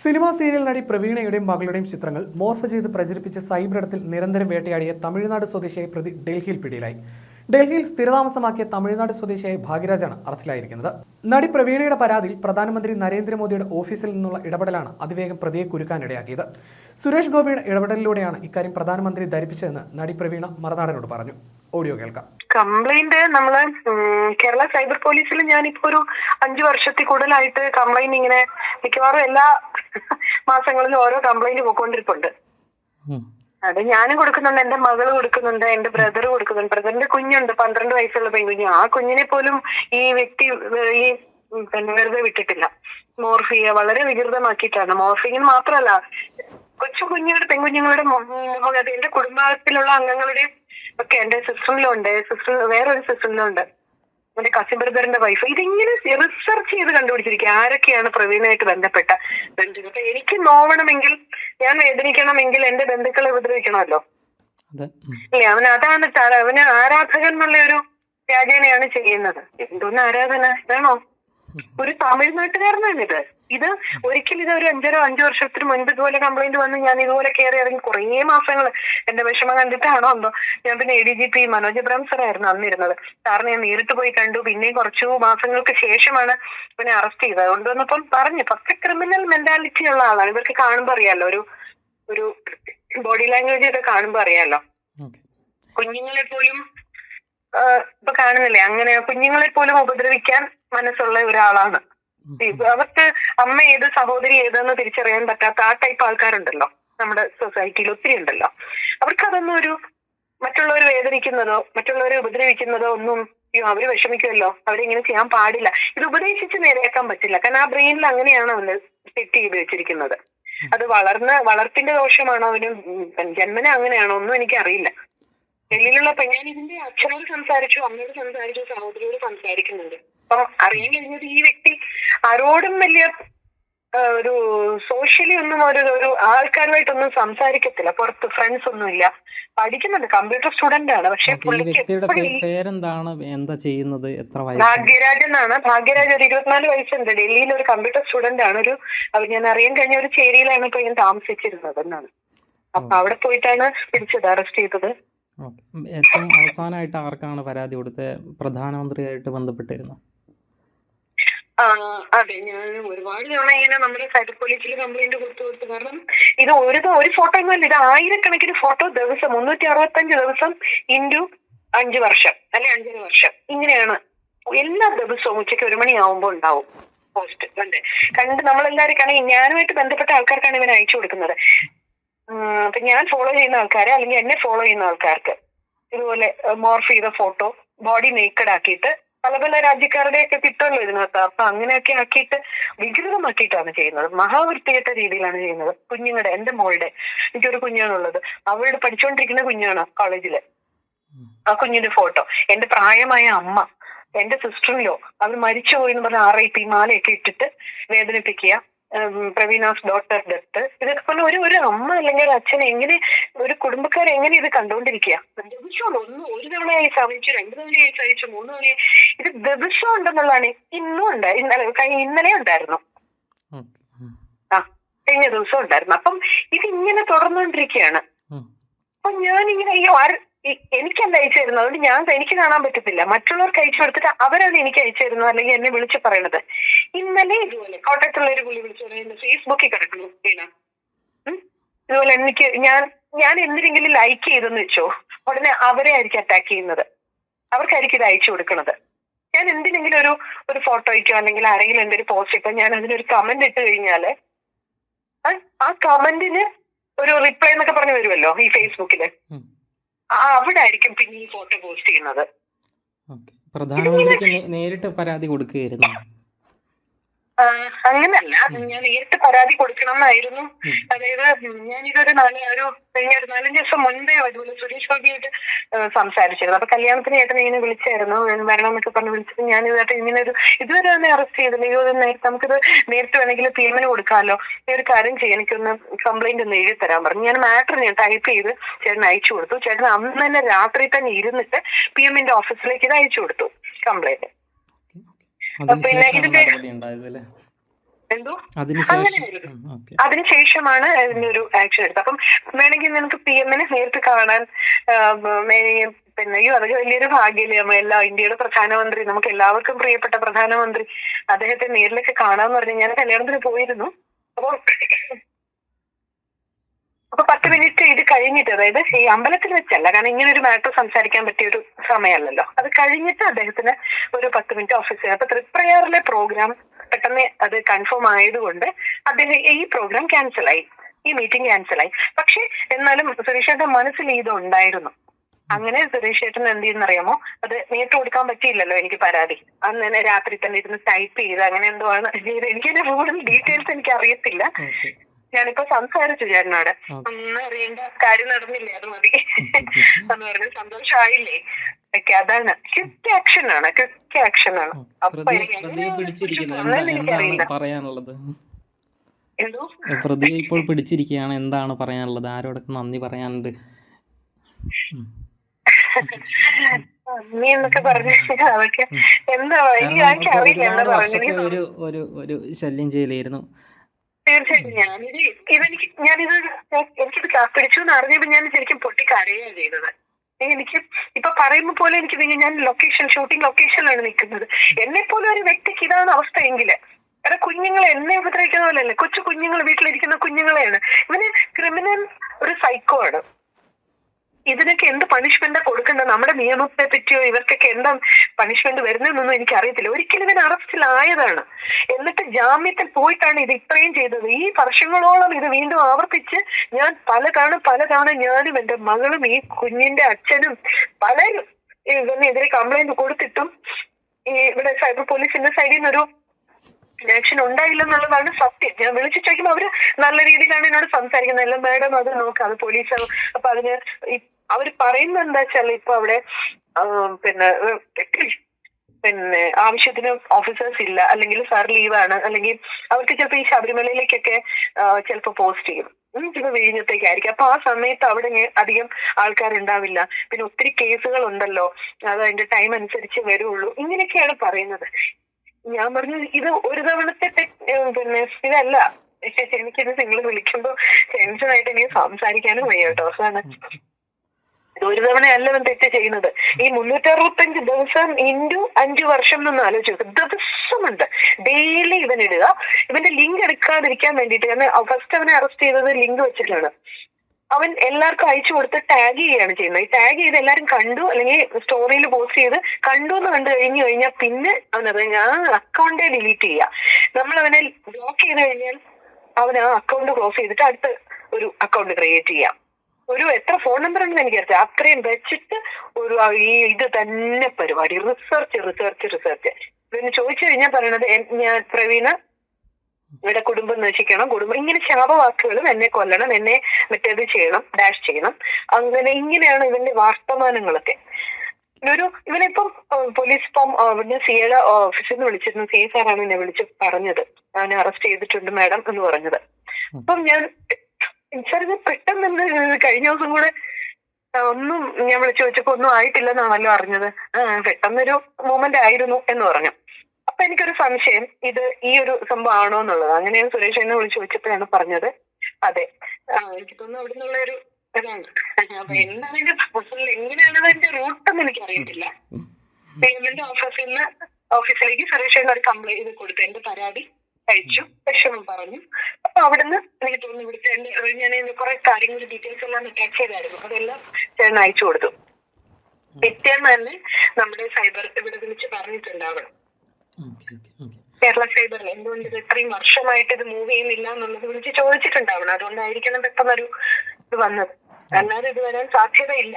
Cinema serial നടി പ്രവീണയുടെയും മകളുടെയും ചിത്രങ്ങൾ morph ചെയ്ത് പ്രചരിപ്പിച്ച് സൈബറിടത്തിൽ നിരന്തരം വേട്ടയാടിയ തമിഴ്നാട് സ്വദേശിയായ പ്രതി ഡൽഹിയിൽ പിടിയിലായി. ഡൽഹിയിൽ സ്ഥിരതാമസമാക്കിയ തമിഴ്നാട് സ്വദേശിയായ ഭാഗ്യരാജാണ് അറസ്റ്റിലായിരിക്കുന്നത്. നടി പ്രവീണയുടെ പരാതിയിൽ പ്രധാനമന്ത്രി നരേന്ദ്രമോദിയുടെ ഓഫീസിൽ നിന്നുള്ള ഇടപെടലാണ് അതിവേഗം പ്രതിയെ കുരുക്കാനിടയാക്കിയത്. സുരേഷ് ഗോപിയുടെ ഇടപെടലിലൂടെയാണ് ഇക്കാര്യം പ്രധാനമന്ത്രി ധരിപ്പിച്ചതെന്ന് നടി പ്രവീണ മറുനാടനോട് പറഞ്ഞു. ഓഡിയോ കേൾക്കാം. കംപ്ലൈന്റ് നമ്മൾ കേരള സൈബർ പോലീസിൽ ഞാനിപ്പോ ഒരു അഞ്ചു വർഷത്തിൽ കൂടുതലായിട്ട് കംപ്ലൈന്റ് ഇങ്ങനെ മിക്കവാറും എല്ലാ മാസങ്ങളിലും ഓരോ കംപ്ലൈന്റ് പോയിക്കൊണ്ടിരിപ്പുണ്ട്. അത് ഞാനും കൊടുക്കുന്നുണ്ട് എന്റെ മകൾ കൊടുക്കുന്നുണ്ട് എന്റെ ബ്രദർ കൊടുക്കുന്നുണ്ട്. ബ്രദറിന്റെ കുഞ്ഞുണ്ട് പന്ത്രണ്ട് വയസ്സുള്ള പെൺകുഞ്ഞ്. ആ കുഞ്ഞിനെ പോലും ഈ വ്യക്തി ഈ പിന്നെ വെറുതെ വിട്ടിട്ടില്ല. മോർഫിയ വളരെ വികൃതമാക്കിയിട്ടാണ്. മോർഫിങ്ങിന് മാത്രമല്ല കൊച്ചു കുഞ്ഞുങ്ങളുടെ പെൺകുഞ്ഞുങ്ങളുടെ എന്റെ കുടുംബത്തിലുള്ള അംഗങ്ങളുടെ ഒക്കെ എന്റെ സിസ്റ്ററിലുണ്ട് സിസ്റ്റർ വേറൊരു സിസ്റ്ററിലും എന്റെ കസിൻ ബ്രദറിന്റെ വൈഫ് ഇതിങ്ങനെ റിസർച്ച് ചെയ്ത് കണ്ടുപിടിച്ചിരിക്കുക. ആരൊക്കെയാണ് പ്രവീണായിട്ട് ബന്ധപ്പെട്ട ബന്ധുക്കൾ? അപ്പൊ എനിക്ക് നോവണമെങ്കിൽ ഞാൻ വേദനിക്കണമെങ്കിൽ എന്റെ ബന്ധുക്കളെ ഉപദ്രവിക്കണമല്ലോ. ഇല്ല? അവൻ അതാണ് അവന് ആരാധകൻ എന്നുള്ള ഒരു വ്യാജേനയാണ് ചെയ്യുന്നത്. എന്തോന്ന് ആരാധന? വേണോ? ഒരു തമിഴ്നാട്ടുകാരനാണ് ഇത് ഒരിക്കലും ഇത് ഒരു അഞ്ചരോ അഞ്ചു വർഷത്തിന് മുൻപ് ഇതുപോലെ കംപ്ലൈന്റ് വന്ന് ഞാൻ ഇതുപോലെ കയറി ഇറങ്ങി കുറേ മാസങ്ങൾ എന്റെ വിഷമം കണ്ടിട്ടാണോ എന്തോ. ഞാൻ പിന്നെ A D G P Manoj Abraham സാറായിരുന്നു അന്നിരുന്നത്. സാറിന് ഞാൻ നേരിട്ട് പോയി കണ്ടു. പിന്നെയും കുറച്ചു മാസങ്ങൾക്ക് ശേഷമാണ് പിന്നെ അറസ്റ്റ് ചെയ്തത്. അതുകൊണ്ട് വന്നപ്പം പറഞ്ഞു പക്ക ക്രിമിനൽ മെന്റാലിറ്റി ഉള്ള ആളാണ്. ഇവർക്ക് കാണുമ്പോ അറിയാലോ ഒരു ഒരു ബോഡി ലാംഗ്വേജ് ഒക്കെ കാണുമ്പോ അറിയാലോ. കുഞ്ഞുങ്ങളെ പോലും ഇപ്പൊ കാണുന്നില്ലേ? അങ്ങനെ കുഞ്ഞുങ്ങളെ പോലും ഉപദ്രവിക്കാൻ മനസ്സുള്ള ഒരാളാണ്. അവർക്ക് അമ്മ ഏത് സഹോദരി ഏതെന്ന് തിരിച്ചറിയാൻ പറ്റാത്ത ആ ടൈപ്പ് ആൾക്കാരുണ്ടല്ലോ. നമ്മുടെ സൊസൈറ്റിയിൽ ഒത്തിരി ഉണ്ടല്ലോ. അവർക്ക് അതൊന്നും ഒരു മറ്റുള്ളവർ വേദനിക്കുന്നതോ മറ്റുള്ളവരെ ഉപദ്രവിക്കുന്നതോ ഒന്നും അയ്യോ അവർ വിഷമിക്കുമല്ലോ. അവരിങ്ങനെ ചെയ്യാൻ പാടില്ല. ഇത് ഉപദേശിച്ച് നേരെയാക്കാൻ പറ്റില്ല. കാരണം ആ ബ്രെയിനിൽ അങ്ങനെയാണ് അവന് സെറ്റ് ചെയ്ത് വെച്ചിരിക്കുന്നത്. അത് വളർന്ന് വളർത്തിന്റെ ദോഷമാണോ അവന്? ജന്മന അങ്ങനെയാണോ? ഒന്നും എനിക്ക് അറിയില്ല ഡൽഹിയിലുള്ള ഞാൻ ഇതിന്റെ അച്ഛനോട് സംസാരിച്ചു അമ്മയോട് സംസാരിച്ചു സഹോദരിയോട് സംസാരിക്കുന്നുണ്ട്. അപ്പം അറിഞ്ഞു കഴിഞ്ഞത് ഈ വ്യക്തി ആരോടും വലിയ ഒരു സോഷ്യലി ഒന്നും ഒരു ഒരു ആൾക്കാരുമായിട്ടൊന്നും സംസാരിക്കത്തില്ല. പുറത്ത് ഫ്രണ്ട്സ് ഒന്നുമില്ല പഠിക്കുന്നുണ്ട്. കമ്പ്യൂട്ടർ സ്റ്റുഡന്റ് ആണ്. പക്ഷെ പേരെന്താണ്? എന്താ ചെയ്യുന്നത്? എത്ര ഭാഗ്യരാജ് എന്നാണ് ഭാഗ്യരാജ് ഒരു ഇരുപത്തിനാല് വയസ്സുണ്ട്. ഡൽഹിയിൽ ഒരു കമ്പ്യൂട്ടർ സ്റ്റുഡന്റ് ആണ്. ഒരു അവർ ഞാൻ അറിയാൻ കഴിഞ്ഞ ഒരു ചേരിയിലാണ് ഇപ്പൊ ഞാൻ താമസിച്ചിരുന്നത് എന്നാണ്. അപ്പൊ അവിടെ പോയിട്ടാണ് പിടിച്ചത് അറസ്റ്റ് ചെയ്തത്. ഏറ്റവും അവസാനമായിട്ട് ആർക്കാണ് പരാതി കൊടുത്തത്? പ്രധാനമന്ത്രിയായിട്ട് ബന്ധപ്പെട്ടിരുന്നു? ആ അതെ. ഞാൻ ഒരുപാട് തവണ ഇങ്ങനെ നമ്മുടെ സൈബർ പോലീസിൽ കംപ്ലൈന്റ് കൊടുത്തു കൊടുത്തു. കാരണം ഇത് ഒരു ഒരു ഫോട്ടോ ഒന്നുമല്ല ഇത് ആയിരക്കണക്കിന് ഫോട്ടോ ദിവസം മുന്നൂറ്റി അറുപത്തഞ്ച് ദിവസം ഇന്റു അഞ്ച് വർഷം അല്ലെ അഞ്ചര വർഷം. ഇങ്ങനെയാണ് എല്ലാ ദിവസവും ഉച്ചയ്ക്ക് ഒരു മണിയാവുമ്പോൾ ഉണ്ടാവും പോസ്റ്റ് അല്ലെ? കണ്ട് നമ്മളെല്ലാവരും കാരണം ഞാനുമായിട്ട് ബന്ധപ്പെട്ട ആൾക്കാർക്കാണ് ഇവൻ അയച്ചു കൊടുക്കുന്നത്. അപ്പൊ ഞാൻ ഫോളോ ചെയ്യുന്ന ആൾക്കാരെ അല്ലെങ്കിൽ എന്നെ ഫോളോ ചെയ്യുന്ന ആൾക്കാർക്ക് ഇതുപോലെ മോർഫ് ചെയ്ത ഫോട്ടോ ബോഡി നേക്കഡ് ആക്കിയിട്ട് പല പല രാജ്യക്കാരുടെ ഒക്കെ കിട്ടുമല്ലോ ഇതിനകത്ത് അപ്പൊ അങ്ങനെയൊക്കെ ആക്കിയിട്ട് വികൃതമാക്കിയിട്ടാണ് ചെയ്യുന്നത്. മഹാവൃത്തിയേറ്റ രീതിയിലാണ് ചെയ്യുന്നത്. കുഞ്ഞുങ്ങളുടെ എന്റെ മോളുടെ എനിക്കൊരു കുഞ്ഞാണുള്ളത്. അവളുടെ പഠിച്ചുകൊണ്ടിരിക്കുന്ന കുഞ്ഞാണ് കോളേജിൽ ആ കുഞ്ഞിന്റെ ഫോട്ടോ എന്റെ പ്രായമായ അമ്മ എന്റെ സിസ്റ്ററിലോ അവർ മരിച്ചുപോയി എന്ന് പറഞ്ഞ ആർ ഐ പി മാലയൊക്കെ ഇട്ടിട്ട് വേദനിപ്പിക്കുക. പ്രവീണാസ് ഡോട്ടർ ഡെത്ത് ഇതൊക്കെ പോലെ ഒരു ഒരു അമ്മ അല്ലെങ്കിൽ ഒരു അച്ഛൻ എങ്ങനെ ഒരു കുടുംബക്കാർ എങ്ങനെ ഇത് കണ്ടുകൊണ്ടിരിക്കുക? ദിവസവും ഒന്ന് ഒരു തവണയായി സഹിച്ചു രണ്ടു തവണയായി സഹിച്ചു മൂന്ന് തവണയായി ഇത് ദിവസം ഉണ്ടെന്നുള്ളതാണ്. ഇന്നും ഉണ്ട്. ഇന്നലെ ഇന്നലെ ഉണ്ടായിരുന്നു. ആ കഴിഞ്ഞ ദിവസം ഉണ്ടായിരുന്നു. അപ്പം ഇത് ഇങ്ങനെ തുടർന്നുകൊണ്ടിരിക്കുകയാണ്. അപ്പൊ ഞാൻ ഇങ്ങനെ അയ്യോ എനിക്കല്ല അയച്ചു തരുന്നത്. അതുകൊണ്ട് ഞാൻ എനിക്ക് കാണാൻ പറ്റത്തില്ല. മറ്റുള്ളവർക്ക് അയച്ചു കൊടുത്തിട്ട് അവരാണ് എനിക്ക് അയച്ചു തരുന്നത് അല്ലെങ്കിൽ എന്നെ വിളിച്ചു പറയണത്. ഇന്നലെ ഇതുപോലെ കോട്ടയത്തുള്ള ഒരു പുള്ളി വിളിച്ചു പറയുന്നത് ഫേസ്ബുക്കിൽ കിടക്കുന്നു. ഇതുപോലെ എനിക്ക് ഞാൻ ഞാൻ എന്തിനെങ്കിലും ലൈക്ക് ചെയ്തെന്ന് വെച്ചോ ഉടനെ അവരെ ആയിരിക്കും അറ്റാക്ക് ചെയ്യുന്നത്. അവർക്കായിരിക്കും ഇത് അയച്ചു കൊടുക്കുന്നത് ഞാൻ എന്തിനെങ്കിലും ഒരു ഒരു ഫോട്ടോയ്ക്കോ അല്ലെങ്കിൽ ആരെങ്കിലും എന്തൊരു പോസ്റ്റ് ഇട്ടോ ഞാൻ അതിനൊരു കമന്റ് ഇട്ട് കഴിഞ്ഞാൽ ആ- കമന്റിന് ഒരു റിപ്ലൈ എന്നൊക്കെ പറഞ്ഞു വരുമല്ലോ ഈ ഫേസ്ബുക്കിൽ അവിടെ ആയിരിക്കും പിന്നെ ഈ ഫോട്ടോ പോസ്റ്റ് ചെയ്യുന്നത്. പ്രധാനമന്ത്രിക്ക് നേരിട്ട് പരാതി കൊടുക്കുകയായിരുന്നു. അങ്ങനല്ല ഞാൻ നേരിട്ട് പരാതി കൊടുക്കണം എന്നായിരുന്നു ഉം. അതായത് ഞാനിതൊരു നാല് ഒരു കഴിഞ്ഞ ഒരു നാലഞ്ച് ദിവസം മുൻപേ അതുപോലെ സുരേഷ് ഗോപിയായിട്ട് സംസാരിച്ചിരുന്നു. അപ്പൊ കല്യാണത്തിന് ഏട്ടൻ ഇങ്ങനെ വിളിച്ചായിരുന്നു. വരണം എന്നൊക്കെ പറഞ്ഞ് വിളിച്ചിട്ട് ഞാൻ ഇതായിട്ട് ഇങ്ങനെ ഒരു ഇതുവരെ തന്നെ അറസ്റ്റ് ചെയ്തില്ല. അയ്യോ ഇത് നേരത്തെ നമുക്കിത് നേരിട്ട് വേണമെങ്കിൽ പി എമ്മിന് കൊടുക്കാമല്ലോ. ഈ ഒരു കാര്യം ചെയ്യാൻ എനിക്കൊന്ന് കംപ്ലൈന്റ് ഒന്ന് എഴുതി തരാൻ പറഞ്ഞു. ഞാൻ മാറ്റർ ഞാൻ ടൈപ്പ് ചെയ്ത് ചേട്ടൻ അയച്ചു കൊടുത്തു. ചേട്ടൻ അന്ന് തന്നെ രാത്രി തന്നെ ഇരുന്നിട്ട് പി എമ്മിന്റെ ഓഫീസിലേക്ക് ഇത് അയച്ചു കൊടുത്തു. കംപ്ലൈന്റ് പിന്നെ ഇതിന്റെ- എന്തോ? അതിനുശേഷമാണ് അതിനൊരു ആക്ഷൻ എടുത്തത്. അപ്പം വേണമെങ്കിൽ നിനക്ക് പി എമ്മിനെ നേരിട്ട് കാണാൻ പിന്നെ അയ്യോ അതൊക്കെ വലിയൊരു ഭാഗ്യല്ലേ നമ്മൾ എല്ലാ ഇന്ത്യയുടെ പ്രധാനമന്ത്രി നമുക്ക് എല്ലാവർക്കും പ്രിയപ്പെട്ട പ്രധാനമന്ത്രി അദ്ദേഹത്തെ നേരിലൊക്കെ കാണാന്ന് പറഞ്ഞു ഞാൻ കല്യാണത്തിന് പോയിരുന്നു. അപ്പൊ അപ്പൊ പത്ത് മിനിറ്റ് ഇത് കഴിഞ്ഞിട്ട് അതായത് ഈ അമ്പലത്തിൽ വെച്ചല്ല കാരണം ഇങ്ങനെ ഒരു മാറ്റർ സംസാരിക്കാൻ പറ്റിയ ഒരു സമയമല്ലല്ലോ. അത് കഴിഞ്ഞിട്ട് അദ്ദേഹത്തിന് ഒരു പത്ത് മിനിറ്റ് ഓഫീസിൽ അപ്പൊ തൃപ്രയാറിലെ പ്രോഗ്രാം പെട്ടെന്ന് അത് കൺഫേം ആയതുകൊണ്ട് അദ്ദേഹം ഈ പ്രോഗ്രാം ക്യാൻസൽ ആയി. ഈ മീറ്റിംഗ് ക്യാൻസൽ ആയി. പക്ഷെ എന്നാലും സുരേഷേട്ടന്റെ മനസ്സിൽ ഇത് ഉണ്ടായിരുന്നു. അങ്ങനെ സുരേഷ് ഏട്ടൻ എന്ത് ചെയ്യുന്നറിയാമോ അത് നേരിട്ട് കൊടുക്കാൻ പറ്റിയില്ലല്ലോ എനിക്ക് പരാതി. അന്ന് തന്നെ രാത്രി തന്നെ ഇരുന്ന് ടൈപ്പ് ചെയ്ത് അങ്ങനെ എന്തോ ആണ്. എനിക്കതിന്റെ കൂടുതൽ ഡീറ്റെയിൽസ് എനിക്ക് അറിയത്തില്ല. ഞാനിപ്പോ സംസാരിച്ചു ചേട്ടനോട്. ഒന്നും അറിയേണ്ട കാര്യം നടന്നില്ലേ അത് മതി. എന്ന് പറഞ്ഞ സന്തോഷമായില്ലേ ഒക്കെ അതാണ്. ക്വിക്ക് ആക്ഷൻ ആണ് ക്വിക്ക് ആക്ഷൻ ആണ്. അപ്പൊ എനിക്കറിയില്ല. പറയാനുള്ളത്? പ്രതിയെ ഇപ്പോൾ പിടിച്ചിരിക്കുകയാണ്. എന്താണ് പറയാനുള്ളത്? ആരോടൊക്കെ നന്ദി പറയാനുണ്ട്? ഒരു ഒരു ഒരു ശല്യം ചെയ്യലായിരുന്നു. തീർച്ചയായിട്ടും ഞാനിത് ഇതെനിക്ക് ഞാനിത് എനിക്കിത് പിടിച്ചു എന്ന് അറിഞ്ഞപ്പോ ഞാൻ ശരിക്കും പൊട്ടി കരയുകയാണ് ചെയ്തത്. എനിക്ക് ഇപ്പൊ പറയുമ്പോ പോലെ എനിക്ക് ഞാൻ ലൊക്കേഷൻ ഷൂട്ടിംഗ് ലൊക്കേഷനിലാണ് നിൽക്കുന്നത്. എന്നെ പോലെ ഒരു വ്യക്തിക്ക് ഇതാണ് അവസ്ഥ എങ്കിൽ. എടാ കുഞ്ഞുങ്ങളെ എന്നെ ഉപദ്രവിക്കുന്ന പോലെയല്ലേ? കൊച്ചു കുഞ്ഞുങ്ങൾ വീട്ടിലിരിക്കുന്ന കുഞ്ഞുങ്ങളെയാണ്. ഇവന് ക്രിമിനൽ ഒരു സൈക്കോ ആണ്. ഇതിനൊക്കെ എന്ത് പണിഷ്മെന്റ് കൊടുക്കേണ്ടത്? നമ്മുടെ നിയമത്തെ പറ്റിയോ ഇവർക്കൊക്കെ എന്താ പണിഷ്മെന്റ് വരുന്നതെന്നൊന്നും എനിക്ക് അറിയത്തില്ല ഒരിക്കലും ഇവൻ അറസ്റ്റിലായതാണ്. എന്നിട്ട് ജാമ്യത്തിൽ പോയിട്ടാണ് ഇത് ഇത്രയും ചെയ്തത്. ഈ വർഷങ്ങളോളം ഇത് വീണ്ടും ആവർത്തിച്ച് ഞാൻ പലതവണ പലതവണ ഞാനും എന്റെ മകളും ഈ കുഞ്ഞിന്റെ അച്ഛനും പലരും ഇതിനെതിരെ കംപ്ലൈന്റ് കൊടുത്തിട്ടും ഈ ഇവിടെ സൈബർ പോലീസിന്റെ സൈഡിൽ നിന്നൊരു ആക്ഷൻ ഉണ്ടായില്ല എന്നുള്ളതാണ് സത്യം. ഞാൻ വിളിച്ചു ചോദിക്കുമ്പോൾ അവർ നല്ല രീതിയിലാണ് എന്നോട് സംസാരിക്കുന്നത്. അല്ല മാഡം അത് നോക്കാം അത് പോലീസ് അപ്പൊ അതിന് അവർ പറയുന്നത് എന്താ വെച്ചാൽ ഇപ്പൊ അവിടെ പിന്നെ പിന്നെ ആവശ്യത്തിന് ഓഫീസേഴ്സ് ഇല്ല. അല്ലെങ്കിൽ സാർ ലീവാണ് അല്ലെങ്കിൽ അവർക്ക് ചിലപ്പോൾ ഈ ശബരിമലയിലേക്കൊക്കെ ചിലപ്പോൾ പോസ്റ്റ് ചെയ്യും. ചിലപ്പോൾ വിഴിഞ്ഞത്തേക്കായിരിക്കും. അപ്പൊ ആ സമയത്ത് അവിടെ അധികം ആൾക്കാരുണ്ടാവില്ല. പിന്നെ ഒത്തിരി കേസുകൾ ഉണ്ടല്ലോ അത് അതിന്റെ ടൈം അനുസരിച്ച് വരുള്ളൂ. ഇങ്ങനെയൊക്കെയാണ് പറയുന്നത്. ഞാൻ പറഞ്ഞു ഇത് ഒരു തവണത്തെ പിന്നെ ഇതല്ല. എനിക്കിത് നിങ്ങൾ വിളിക്കുമ്പോ ടെൻഷനായിട്ട് എനിക്ക് സംസാരിക്കാനും വയ്യ കേട്ടോ. അതാണ്. ഇത് ഒരു തവണയല്ല ഇവൻ തെറ്റ് ചെയ്യുന്നത്. ഈ മുന്നൂറ്റി അറുപത്തഞ്ച് ദിവസം ഇന്റു അഞ്ചു വർഷം എന്നൊന്ന് ആലോചിച്ചു ദിവസമുണ്ട്. ഡെയിലി ഇവൻ ഇടുക. ഇവന്റെ ലിങ്ക് എടുക്കാതിരിക്കാൻ വേണ്ടിയിട്ട് കാരണം ഫസ്റ്റ് അവനെ അറസ്റ്റ് ചെയ്തത് ലിങ്ക് വെച്ചിട്ടാണ്. അവൻ എല്ലാവർക്കും അയച്ചു കൊടുത്ത് ടാഗ് ചെയ്യുകയാണ് ചെയ്യുന്നത്. ഈ ടാഗ് ചെയ്ത് എല്ലാവരും കണ്ടു അല്ലെങ്കിൽ സ്റ്റോറിയിൽ പോസ്റ്റ് ചെയ്ത് കണ്ടു എന്ന് കണ്ടു കഴിഞ്ഞു കഴിഞ്ഞാൽ പിന്നെ അവൻ അവനത് ആ അക്കൗണ്ടേ ഡിലീറ്റ് ചെയ്യുക. നമ്മൾ അവനെ ബ്ലോക്ക് ചെയ്ത് കഴിഞ്ഞാൽ അവൻ ആ അക്കൗണ്ട് ക്ലോസ് ചെയ്തിട്ട് അടുത്ത ഒരു അക്കൗണ്ട് ക്രിയേറ്റ് ചെയ്യാം. ഒരു എത്ര ഫോൺ നമ്പർ ഉണ്ടെന്ന് എനിക്കറിയാം അത്രയും വെച്ചിട്ട് ഒരു ഈ ഇത് തന്നെ പരിപാടി. റിസർച്ച് റിസർച്ച് റിസർച്ച് ഇവന് ചോദിച്ചു കഴിഞ്ഞാൽ പറയണത് ഞാൻ പ്രവീണ ഇവിടെ കുടുംബം നശിക്കണം. കുടുംബം ഇങ്ങനെ ശാപവാക്കുകളും എന്നെ കൊല്ലണം എന്നെ മറ്റേത് ചെയ്യണം ഡാഷ് ചെയ്യണം. അങ്ങനെ ഇങ്ങനെയാണ് ഇവന്റെ വർത്തമാനങ്ങളൊക്കെ. ഒരു ഇവനിപ്പം പോലീസ് ഇപ്പം പിന്നെ സി എയുടെ ഓഫീസിൽ നിന്ന് വിളിച്ചിരുന്നു. സി സാറാണ് എന്നെ വിളിച്ച് പറഞ്ഞത്. അവനെ അറസ്റ്റ് ചെയ്തിട്ടുണ്ട് മാഡം എന്ന് പറഞ്ഞത്. അപ്പം ഞാൻ എനിക്കറിഞ്ഞ പെട്ടെന്ന് എന്ത് കഴിഞ്ഞ ദിവസം കൂടെ ഒന്നും ഞാൻ വിളിച്ചു ചോദിച്ചപ്പോ ഒന്നും ആയിട്ടില്ലെന്നാണല്ലോ അറിഞ്ഞത്. പെട്ടെന്നൊരു മൂമെന്റ് ആയിരുന്നു എന്ന് പറഞ്ഞു. അപ്പൊ എനിക്കൊരു സംശയം. ഇത് ഈ ഒരു സംഭവം ആണോ എന്നുള്ളത്. അങ്ങനെ ഞാൻ സുരേഷ് എന്നെ വിളിച്ചു ചോദിച്ചപ്പോഴാണ് പറഞ്ഞത്. അതെ. എനിക്ക് തോന്നുന്നു അവിടെ നിന്നുള്ള ഒരു ഇതാണ്. അപ്പൊ എന്താണ് എന്റെ പ്രൊഫഷണൽ എങ്ങനെയാണ് അതിന്റെ റൂട്ട് എന്ന് എനിക്ക് അറിയത്തില്ല പേയ്മെന്റ് ഓഫീസിൽ നിന്ന് ഓഫീസിലേക്ക് സുരേഷ് ഒരു കംപ്ലൈന്റ് കൊടുത്തു. എന്റെ പരാതി അയച്ചു. വിഷമം പറഞ്ഞു. അപ്പൊ അവിടുന്ന് എനിക്ക് തോന്നുന്നു ഇവിടുത്തെ എന്റെ ഞാൻ ഇതിന്റെ കുറെ കാര്യങ്ങൾ ഡീറ്റെയിൽസ് എല്ലാം അറ്റാച്ച് ചെയ്തായിരുന്നു. അതെല്ലാം ചേട്ടൻ അയച്ചു കൊടുത്തു. പിറ്റേന്ന് തന്നെ നമ്മുടെ സൈബർ ഇവിടെ വിളിച്ച് പറഞ്ഞിട്ടുണ്ടാവണം. കേരള സൈബറിൽ എന്തുകൊണ്ട് ഇത് ഇത്രയും വർഷമായിട്ട് ഇത് മൂവ് ചെയ്യുന്നില്ല എന്നുള്ളത് വിളിച്ച് ചോദിച്ചിട്ടുണ്ടാവണം. അതുകൊണ്ടായിരിക്കണം പെട്ടെന്നൊരു ഇത് വന്നത്. അല്ലാതെ ഇത് വരാൻ സാധ്യതയില്ല.